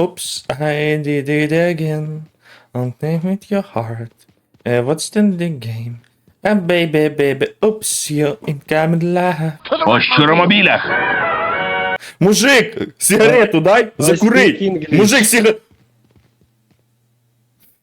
Oops, I did it again. I'll play with your heart. Uh, what's the, the game? Uh, baby, baby, oops, you're incoming. По щуромобілях. Мужик, сигарету дай, закурить. English. Мужик, сигарету.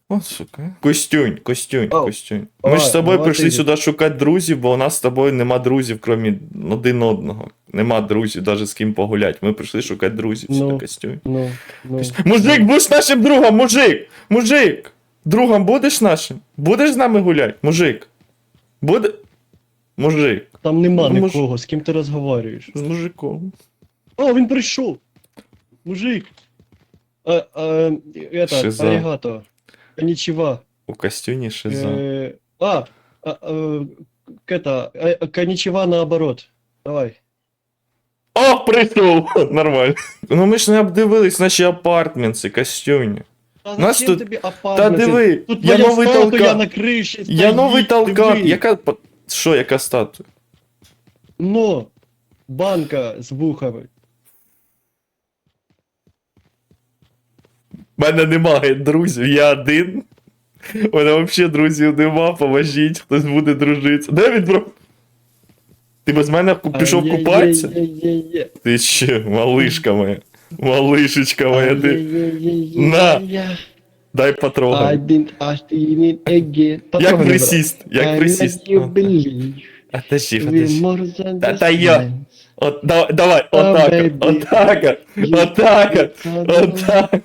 О, сука. Костюнь, костюнь, Оу. костюнь. Ми ж Давай, з тобою давай прийшли ти. сюди шукати друзів, бо у нас з тобою нема друзів, крім один одного. Нема друзів, навіть з ким погуляти. Ми прийшли шукати друзів Ну. сюди, костюнь. Ну, ну. Мужик, будеш нашим другом, мужик! Мужик! Другом будеш нашим? Будеш з нами гуляти? Мужик? Буде. Мужик. Там нема Ну, муж- нікого, з ким ти розговорюєш. З мужиком. О, він прийшов! Мужик! Е, е, это, Шиза. арігато. Конічева. У костюні шиза. Е, а, а, е, к- это, е, конічева наоборот. Давай. О, прийшов! Нормально. Ну ми ж не обдивились наші апартменти, костюні. Та Нас зачем тут- тобі Та апартменти? диви, Тут я твоя новий статуя толкан. на криші Я стоїть, новий толкан. диви. Яка. Що, яка статуя? Но, банка з вухами. У мене немає друзів, я один. У мене взагалі друзів нема, поможіть, хтось буде дружитися. Де він, бро? Ти без мене пішов Ай-яй-яй, купатися? яй-яй-яй. Ти ще, малишка моя. Малишечка моя, ти. На. Дай потрогай. Як присіст, як присіст. Отащи, отащи. Та- та я- От, давай, давай, отак, отак, отак, отак.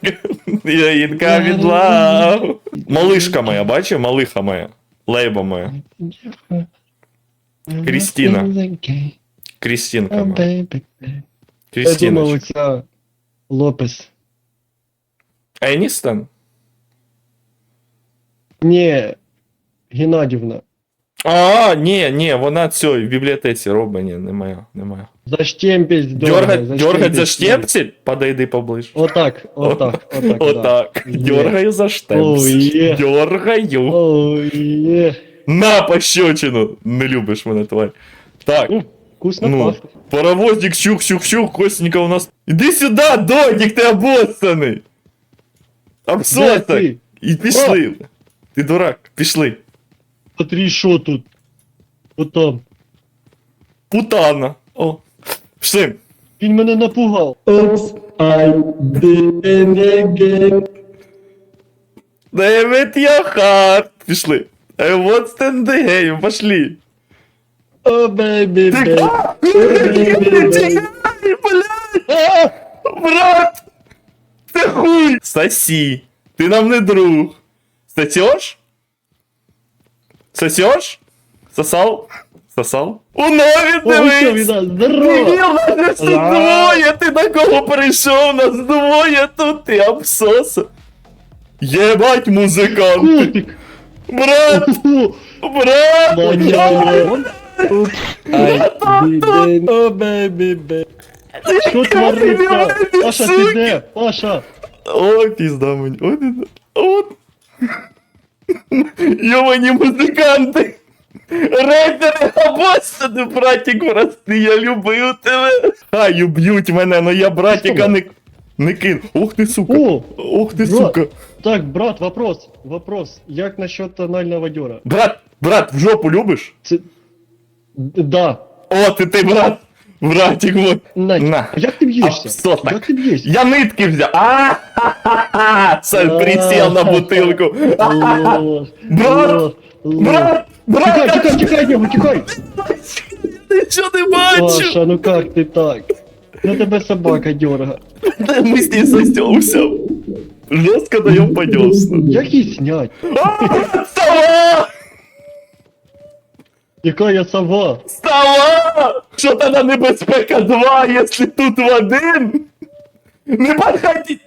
Я інка відлав. Малишка моя, бачив? Малиха моя. Лейба моя. Крістіна. Oh, Крістінка моя. baby. Я думав, Крістіночка. оця Лопес. Еністон? Ні, Геннадівна. А, ні, ні, вона цьої в бібліотеці робить, ні, не моя, не моя. Заштемпель Дергать, дергать за штепсель? Подойди поближе. Отак, отак, отак. да. Отак. Є. Дергаю за О, штепсель. є. Дергаю. Ой, є. На пощечину! Не любиш мене, тварь. Так, Вкусно ну, пахне. паровозик, щух-щух-щух, Костенька у нас. Іди сюди, додік, ти обоссаний! Ти? І пішли. Ти дурак, пішли. Смотри, що тут. От там. Путана. О. Пішли. Він мене напугав. Oops, I did it again. David your heart. Пішли. I want stand the game, пошли. О. А! Тікай! Брат! Це хуй! Сосі! Ти нам не друг! Сосеш? Сосеш? Сосал? Сосал? У нові дивись! Здорово! нас тут двоє! Ти на кого прийшов? Нас двоє тут, ти обсоса! Єбать, музиканти! Котик! Брат! Брат! It. О, бейбі, бейбі. Що твориться? Паша, ти де? Паша! Ой, пізда мені. Знаю. От. Йовані музиканти. Рейдери Бостон, братик прости, я любив тебе. Хай уб'ють мене, но я братика не, не кину. Ух ти, сука. О, Ух ти, брат. сука. так, брат, вопрос, вопрос. Як насчет анального дьора? Брат, брат, в жопу любиш? Це... Да. О, ти ти, брат. Братик мой. На. На. Як ти б'єшся? Абсотак. Як ти б'єшся? Я нитки взяв. А-ха-ха-ха. Сам присел на бутилку. Брат. Брат, Тікай, брат, тікай, тікай нього, тікай! ти що не бачиш? Паша, ну как ти так? Ну тебе собака дерга. Да мы с ней сосемся. Жестко даем по десну. Як її снять? Сова! Яка я сова? Сова! Що тоді небезпека 2, якщо тут в один? Не подходи!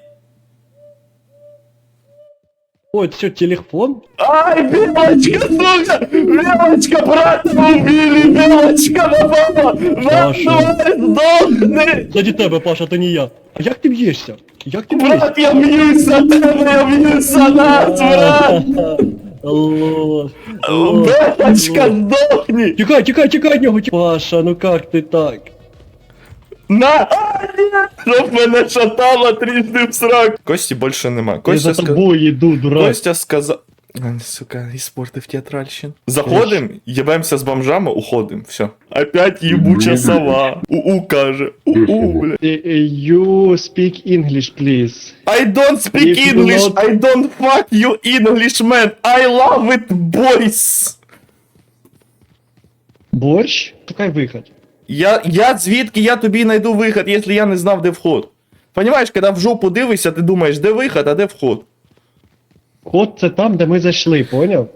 Ой, це що, телефон? Ай, Белочка, сука! Белочка, брата убили! Белочка напала! На Паша. тварь, сдохни! Заді тебе, Паша, то не я. А як ти б'єшся? Як ти б'єшся? Брат, я б'юсь за тебе, я б'юсь за нас, брат! Лох, лох, Белочка, лох. сдохни! Тікай, тікай, тікай від нього. тікай. Паша, ну как ти так? На! А, ні! Щоб мене шатало трижди в срак. Кості більше нема. Я Костя, за ска... тобою йду, дурак. Костя сказав. А, Сука, іспортив театральщин. Заходим, єбемося з бомжами, уходим. Все. Опять єбуча сова. У-у каже. У-у, бля. Е, е, You speak English, please. I don't speak If you English, not- I don't fuck you English man. I love it, boys. Борщ? Шукай виход. Я, я звідки я тобі знайду виход, якщо я не знав, де вход. Понимаєш, коли в жопу дивишся, ти думаєш, де виход, а де вход. Ход це там, де ми зайшли, поняв?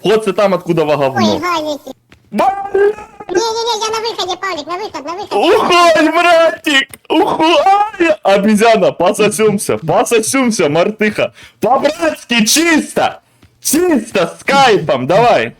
Вход це там, откуда вага Ой, говно. Валики. Бля! Не-не-не, я на выходе, Павлик, на выход, на выход. Уходь, братик! Уходь! Обезьяна, пососемся, пососемся, мартыха. По-братски, чисто! Чисто, с кайфом, давай!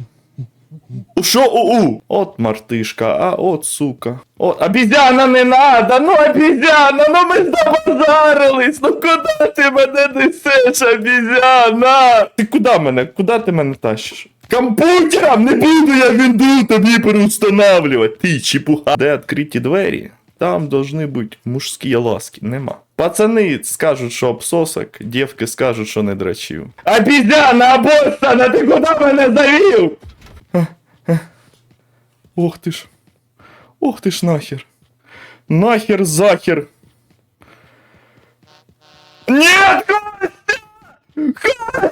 Шо у-у? От мартышка, а от сука. От, обезьяна не надо, ну обезьяна, ну ми забазарились, ну куди ти мене несеш, обезьяна? Ти куди мене, куди ти мене тащиш? Комп'ютером не буду я вінду тобі переустанавливати, ти чепуха. Де відкриті двері? Там должны бути мужські ласки, нема. Пацани скажуть, що обсосок, дівки скажуть, що не драчив. Обезьяна, обоссана, ти куди мене завів? Ох ти ж. Ох ти ж нахер. Нахер захер. Нет, Костя! Костя!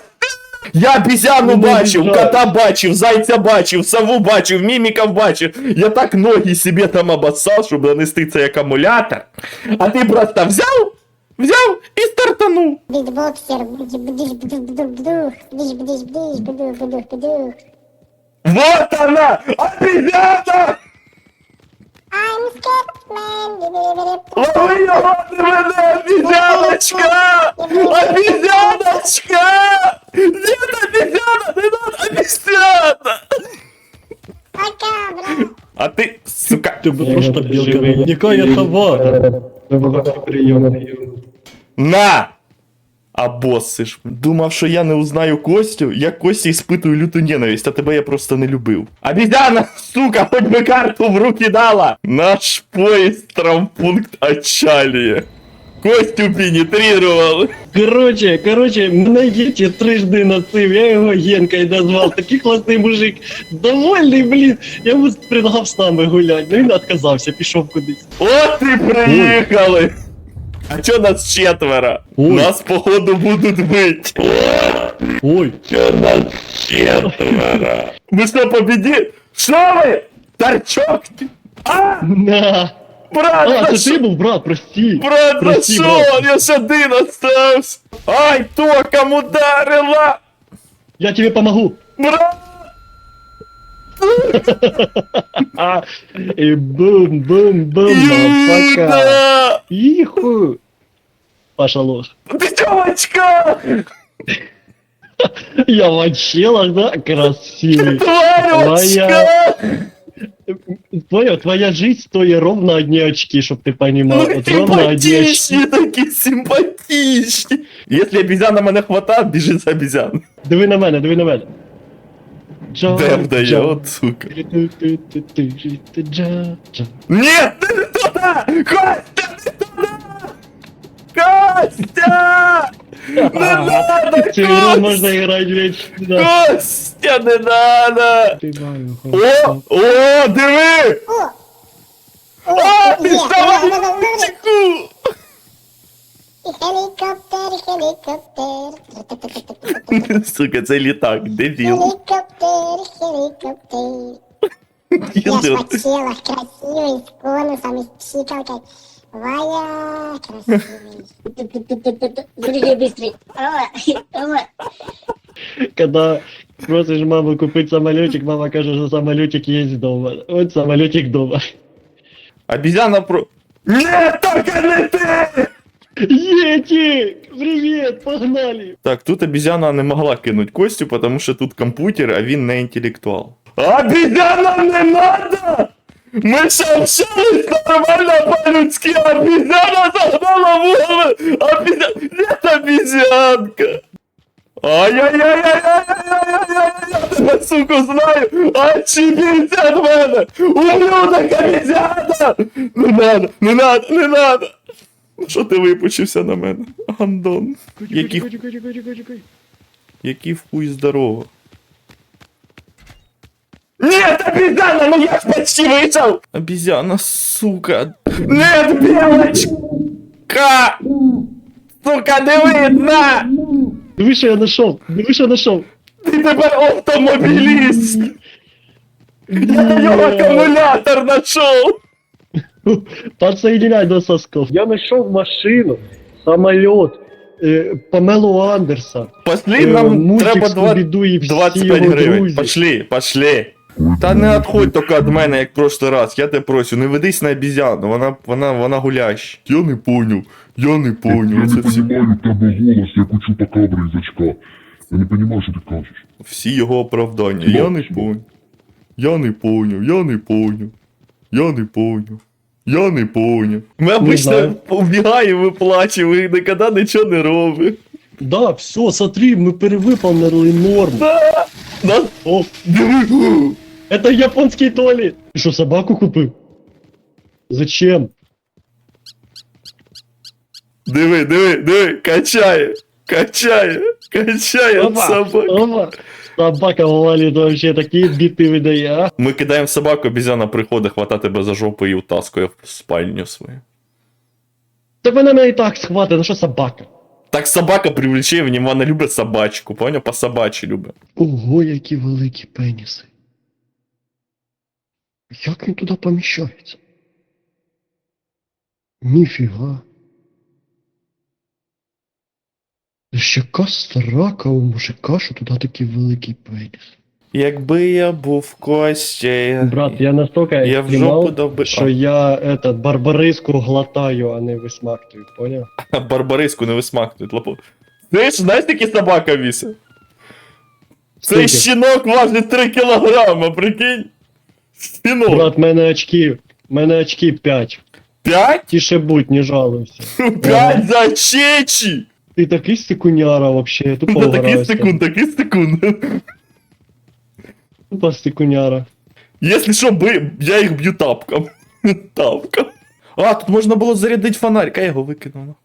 Я обезьяну Ну, бачив, жаль. кота бачив, зайця бачив, сову бачив, міміків бачив. Я так ноги себе там обоссав, щоб нанести цей акумулятор. А ти просто взяв, взяв і стартанув. Битбоксер, бдыш-бдух-бдух-бдух, бдыш-бдыш-бдыш, бдух-бдух-бдух. Вот она! Обезьяна! I'm scared, man. Лови його ти мене, обезьяночка! Обезьяночка! Нет, обезьяна! Не надо, обезьяна! Пока, брат. А ти, сука, Ти просто білка. Якая сова? на! А босси ж. Думав, що я не узнаю Костю, я Кості іспитую люту ненависть, а тебе я просто не любив. Обезьяна, сука, хоч би карту в руки дала! Наш поїзд травмпункт отчалия. Костю пенетрировал. Короче, короче, мене Єті трижди носив, я його Генкою назвав, такий класний мужик. Довольний, блін. Я йому предлагав з нами гуляти, ну він відказався, пішов кудись. От і приїхали! А чо нас четверо? Ой. Нас, походу, будуть бить. Ой, Чо нас четверо? Ми що, побіді? Що ви? Торчок? А, на. брат, А, за це ти був, брат, прості. Брат, за Прості, що? брат. Я ж один остався. Ай, током ударила! Я тебе помогу. Брат! А, і бум, бум, бум, пока. Іда! Іху. Паша лох. Ти чого в очках? Я в очелах, да? Красивый. Тварь в Твоя- очках! Понял, твоя жизнь стоит ровно одни очки, чтоб ты понимал. Ну, Вот ровно одни очки. симпатичні такі, симпатичні. Якщо обезьяна мене хватає, біжи за обезьян. Диви на мене, диви на мене. Дає, джа. от сука. Нет, ты не туда! Костя, не туда! Костя! Не надо, Костя! можно играть вечно. Костя, не надо! О, о, диви! О! Ти стала да, да, да, да. мальчику! І Helikоптер, helikоптер. Сука, це літак, дебіл. Helikоптер, helikоптер. Я ж хотела красивый, с конусом и с псикалкой. Валя, красивый. Быстрее, быстрее. Когда просишь маму купить самолетик, мама каже, что самолетик есть дома. Вот самолетик дома. Обезьяна про... Нет, только не ты! Ети! Привет, погнали! Так, тут обезьяна не могла кинуть Костю, потому що тут комп'ютер, а він не інтелектуал. Обезьяна не надо! Ми ще общались нормально по-людськи, обезьяна загнала в угол! Обезьяна... Нет, обезьянка! Ай-яй-яй-яй-яй-яй-яй-яй-яй-яй! Я тебе, сука, знаю! Отчепіться від мене! Ублюдок обезьяна! Не надо, не надо, не надо! Ну що ти випучився на мене? Гандон. Які, чекай. які в хуй здорово. Нет, обезьяна, ну я ж почти вышел! Обезьяна, сука. Нет, белочка! Сука, не видно! Диви, що я знайшов, диви, що я знайшов. Ти тепер автомобіліст! Я на нього акумулятор знайшов! Подсоединяй до сосков. Я знайшов машину, самоліт, е, Памелу Андерса. Пошли, е, нам мультик треба два- Скубіду і всі 25 його гривень. друзі. Пошли, пошли. Та не відходь тільки від мене, як в прошлый раз. Я тебе прошу, не ведись на обізяну, вона, вона, вона гулящ. Я не поняв, я не Я поняв. не Це всі, понимаю, тебе голос, як у чупакабри із очка. Я не понимаю, що ти кажеш. всі його оправдання. Я не поняв. Я не поняв, я не поняв. Я не поняв. Я не поняв. Ми обычно знаю. убігаємо і плачемо, і ніколи нічого не робимо. Да, все, смотри, ми перевиповнили норму. Да? О, Диви. это японський туалет. Ти що, собаку купив? Зачем? Диви, диви, диви, качає, качає, качає от собак. Опа. Собака валит вообще такі біти видає, а? Ми кидаємо собаку, обізяна приходить хватати тебе за жопу і утаскує в спальню свою. Та вона мене і так схватить, ну що собака? Так собака привлече внимание, вона любить собачку, поняв? По собачі любить. Ого, які великі пеніси. Як він туди поміщається? Ніфіга. Це ж яка срака у мужика, що туди такий великий пеніс. Якби я був Костя. Брат, я настільки Я в жопу доби. що я этот, барбариску глотаю, а не висмактую, поняв? Барбариску не висмактують лапу. Знаєш, знаєш, такі собака вісе? Цей щінок важить 3 кілограма, прикинь. Щінок. Брат, мене очки, мене очки 5. 5? Тише будь, не жалуйся. 5 за чечі! Ти такий стикуняра вообще, тупо Ну, такий тебе. такий секунд. Тупо стикуняра. Если що, би, я їх б'ю тапком. Тапком. А, тут можна було зарядити фонарик, а я його викинув.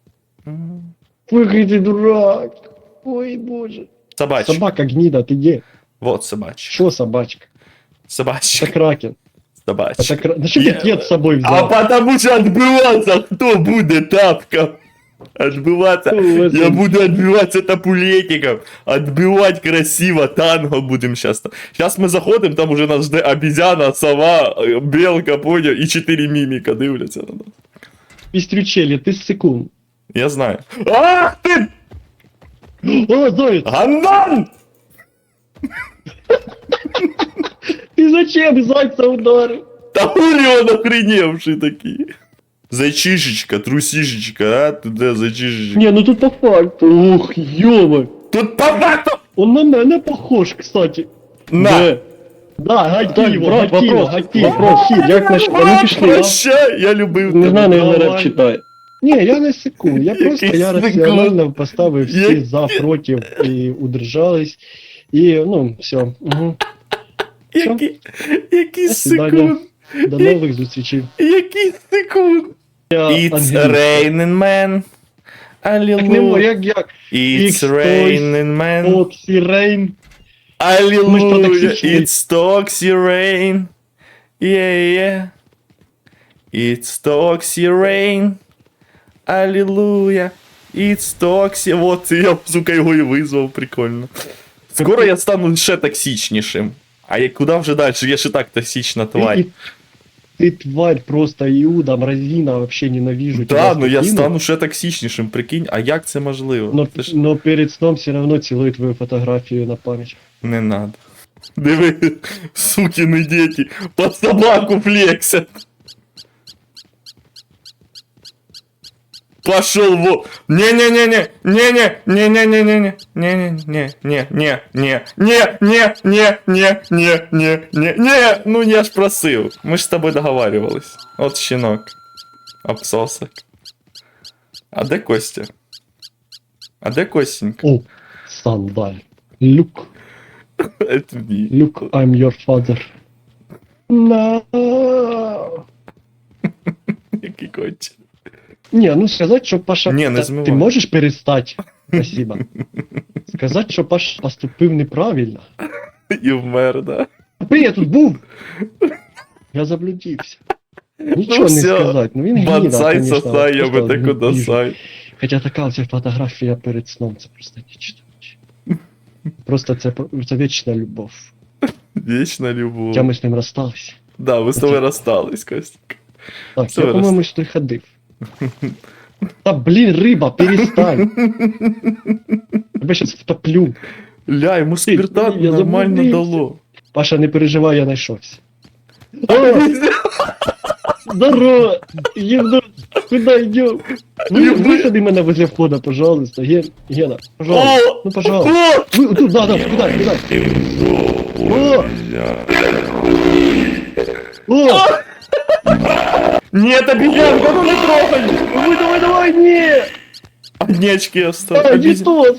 Ой, дурак. Ой, боже. Собачка. Собака гнида, ты где? Вот собачка. Что собачка? Собачка. Это кракен. Собачка. Это кра... Да что Я- ты с собой А взял? потому що відбиватися, хто буде тапком? Отбиваться. Я буду отбиваться тапулетиком. Отбивать красиво. Танго будем сейчас. Сейчас мы заходим, там уже нас жде обезьяна, сова, э, белка, понял, и четыре мимика дивляться на нас. Пестрючели, ты секунд. Я знаю. Ах ты, О, заяц! гандон! Ты зачем зайца ударил? Та он охреневший такие. Зайчишечка, трусишечка, а? Ты да, зайчишечка. Не, ну тут по факту. Ух, ёма. Тут по факту... Он на мене похож, кстати. На! Де? Да, гатіво, брат, гатіво, вопрос, гатіво. вопрос. Гатіво. Як наш... Вони пішли, а? Прощай, я любив Не знаю, наверное, реп читає. Ні, я не секу. Я просто я раціонально поставив всі за, проти і удержались. І, ну, все. Угу. Які, які секунд, До нових зустрічей. які секунд. It's raining man. Аллилуйя. як як? It's raining man. Оксі Рейн. Аллилуйя. It's toxic rain. Yeah, yeah. It's toxic rain. Аллилуйя. It's toxic. Вот, я, сука, його і визвав, прикольно. Скоро я стану ще токсичнішим. А я куди вже далі? Я ще так токсична тварь. Ти тварь просто Іуда, мразіна, вообще ненавижу Да, тебя. ну я стану ще токсичнішим, прикинь, а як це можливо? Но, Це ж но перед сном все равно цілую твою фотографию на память. не надо. Диви, сукіни діти, под собаку флексять. Пошел во... Не-не-не-не, не-не, не-не-не-не, не-не-не, не-не, не, не, не, не, не, не, не, не, не, ну я ж просив, ми ж з тобою договарювались. От щенок. Обсосок. А де Костя? А де Костенька? О, дай. Look, Это мій. look, I'm your father. No. Який конче. Не, ну сказать, что Паша... Не, не змивай. Ти можеш перестать? Спасибо. Сказать, що Паша поступив неправильно. І вмер, да. Аби я тут був. Я заблудився. Нічого не всё. сказати. Ну він гніда, конечно, сосай, я би таку біжить. досай. Хоча така оця фотографія перед сном, це просто нічого. Просто це, це вічна любов. Вічна любов. Хоча ми з ним розсталися. Да, ви з тобою розстались, Костік. Так, Все, я, по-моєму, роз- сюди ходив. Та блін, риба, перестань. Тебе щас втоплю. Ля, йому спирта я нормально заблудився. дало. Паша, не переживай, я знайшовся. О, здорово! Євдо, куда йдем? Вы, Євдо- выходи мене возле входа, пожалуйста. Ген, Гена, пожалуйста. О! Ну, пожалуйста. О! Вы, тут, да, да, куда, куда? О! О! Нет, обезьянка, ну не трогай! Ой, давай, давай, не! Одни очки А, остались. не то!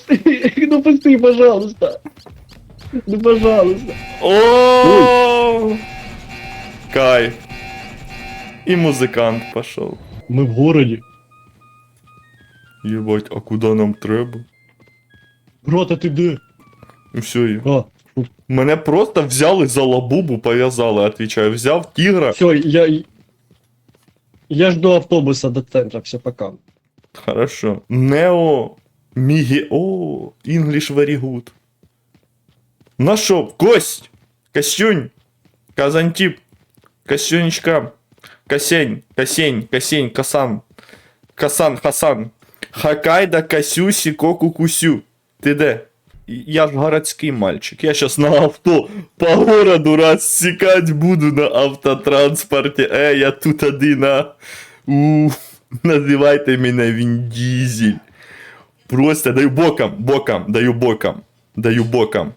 Ну, пусти, пожалуйста. Ну, пожалуйста. О! Кайф. И музыкант пошел. Мы в городе. Ебать, а куда нам треба? Брат, а ты где? І все, я- А, мене просто взяли за лабубу, пов'язали, отвечаю. Взяв тигра. все, я... Я жду автобуса до центра, все, пока. Хорошо. Нео Мігі. О, English very good. На що? Кость! Костюнь! Казантип! Костюнечка! Косень! Косень! Косень! Касан! Касан! Хасан! Хакайда Касюсі Коку Кусю. Ти де? Я ж городський мальчик. Я щас на авто по городу розсікать буду на автотранспорті. Е, я тут один, а. У, називайте мене Він Дізель. Просто даю боком, боком, даю боком, даю боком.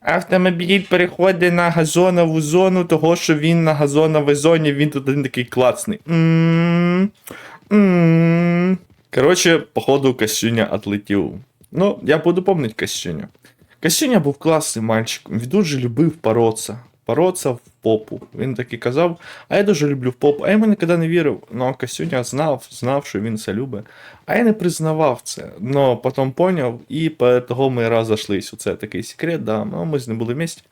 Автомобіль переходить на газонову зону, того що він на газоновій зоні, він тут один такий класний. М, м. Коротше, походу, Костюня отлетів. Ну, я буду помнить Костюню. Костюня був класний мальчик. він дуже любив пороться. Пороться в попу. Він так і казав, а я дуже люблю попу. А я йому ніколи не вірив. Ну, Костюня знав, знав, що він це любить. А я не признавав це. Но потім поняв, і того ми розійшлись. Це такий секрет, да. Ну, ми з ним були вместе.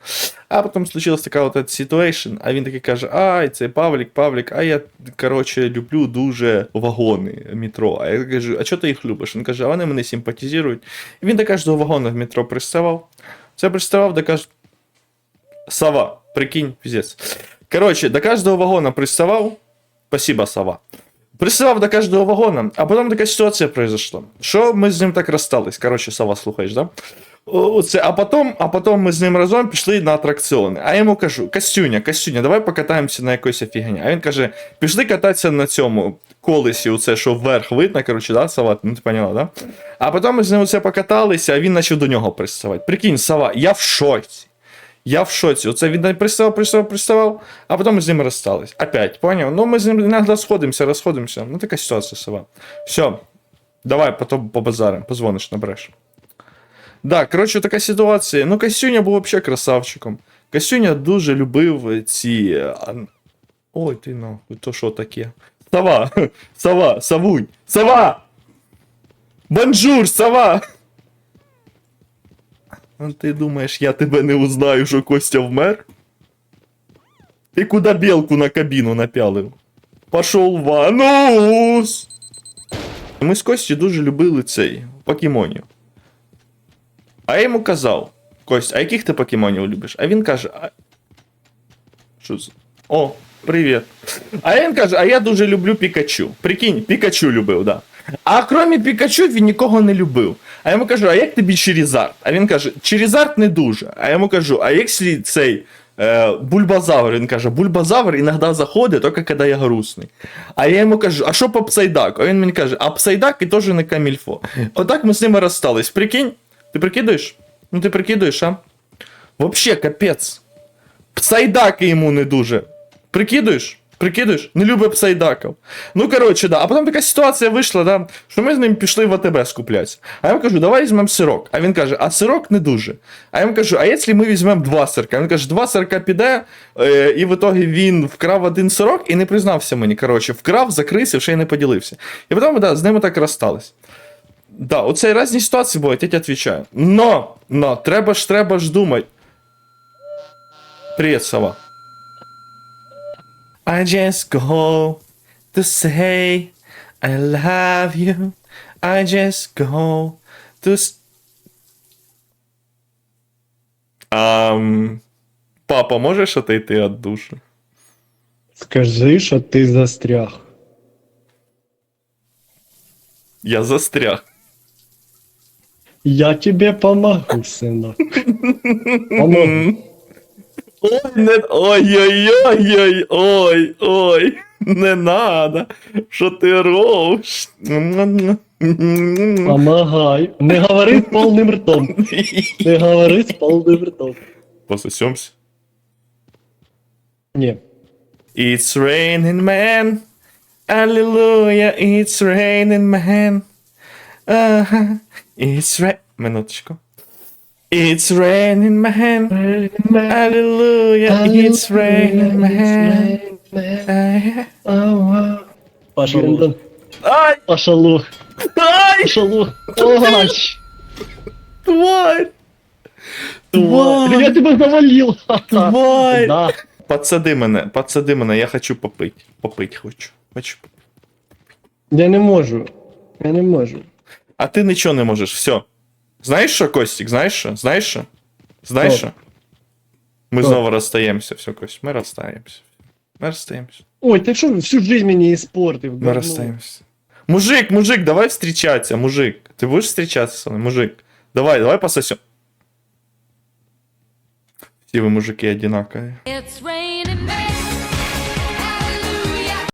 А потім случилась така от ситуація, а він такий каже: Ай, це Павлік, Павлік, а я, коротше, люблю дуже вагони метро. А я кажу, а чого ти їх любиш? Він каже, а вони мене симпатизують. І він до кожного вагону в метро приставав. Це приставав до кожного. Сова, прикинь, пиздец. Короче, до каждого вагона приставал. Спасибо, Сова. Приставав до каждого вагона, а потом такая ситуация произошла. Що ми з ним так розстались? Короче, Сова, слухаєш, да? О, Це, а потом, а потом ми з ним разом пішли на атракціони. А я йому кажу: Костюня, Костюня, давай покатаємося на якоїсь фігні. А він каже: пішли кататися на цьому колесі, оце, що вверх видно, короче, да, Сова, ну ти поняла, да? А потім ми з ним оце покаталися, а він почав до нього приставати. Прикинь, Сова, я в шоці. Я в шоці. Оце він приставав, приставав, приставав, а потім ми з ним розстались. Опять, поняв? Ну, ми з ним іногда сходимося, розходимося. Ну, така ситуація сова. Все. Давай, потім по базарам, позвониш, набереш. Да, коротше, така ситуація. Ну, Костюня був взагалі красавчиком. Костюня дуже любив ці. Ой, ти нахуй, то що таке? Сова! Сова! Савунь! Сова! Бонжур, сова! Ну, Ти думаєш, я тебе не узнаю, що Костя вмер? Ти куди білку на кабіну напялив? Пошов в анус! Ми з Костю дуже любили цей покемонів. А я йому казав: Кость, а яких ти покемонів любиш? А він каже. А... Що це? О, привіт. А він каже, а я дуже люблю Пікачу. Прикинь, Пікачу любив, да. А крім Пікачу він нікого не любив. А я йому кажу, а як тобі Черізард? А він каже, Черізард не дуже. А я йому кажу, а як слід цей е, Бульбазавр? Він каже, Бульбазавр іноді заходить, тільки коли я грустний. А я йому кажу, а що по Псайдаку? А він мені каже, а Псайдак і теж не камільфо. Отак ми з ними розстались. Прикинь? Ти прикидуєш? Ну ти прикидуєш, а? Вообще, капець. Псайдаки йому не дуже. Прикидуєш? Прикидуєш? Не любить псайдаків. Ну, коротше, да. А потім така ситуація вийшла, да, що ми з ним пішли в АТБ скуплятися. А я йому кажу, давай візьмемо сирок. А він каже, а сирок не дуже. А я йому кажу, а якщо ми візьмемо два сирка? Він каже, два сирка піде, е, і в итогі він вкрав один сирок і не признався мені. Коротше, вкрав, закрисив, ще й не поділився. І потім, да, з ними так розстались. Да, оце різні ситуації бувають, я тебе відповідаю. Но, но, треба ж, треба ж думати. Привіт, сова. I just go to say I love you. I just go to. s- Ам, папа, можеш отойти від душі? Скажи, що ти застряг. Я застряг. Я тебе помогу, синок. Помогу. Ой, не... Ой-ой-ой-ой, ой, ой, не надо. Що ти робиш? Помагай. Не говори з повним ртом. Не говори з повним ртом. Пососемся. Ні. It's raining man. Hallelujah, it's raining man. Ага. It's ra... Минуточку. It's raining man. Hallelujah, it's raining man. Ага. Паша Лох. Ай! Паша Ай! Паша Лох. Ой, Тварь! тварь. Я тебе завалил. Тварь! Да. Подсади мене, подсади мене, я хочу попить. Попить хочу. Хочу. Я не можу. Я не можу. А ти нічого не можеш, все. Знаєш що, Костік, знаєш що? Знаєш що? Знаєш Що? що? Ми Що? знову розстаємося, все, Кость, ми розстаємося. Ми розстаємося. Ой, ти що всю жизнь мені іспортив? Ми говно. розстаємося. Мужик, мужик, давай встречаться, мужик. Ти будеш встречаться со мною, мужик? Давай, давай пососем. Всі ви мужики одинакові. It's raining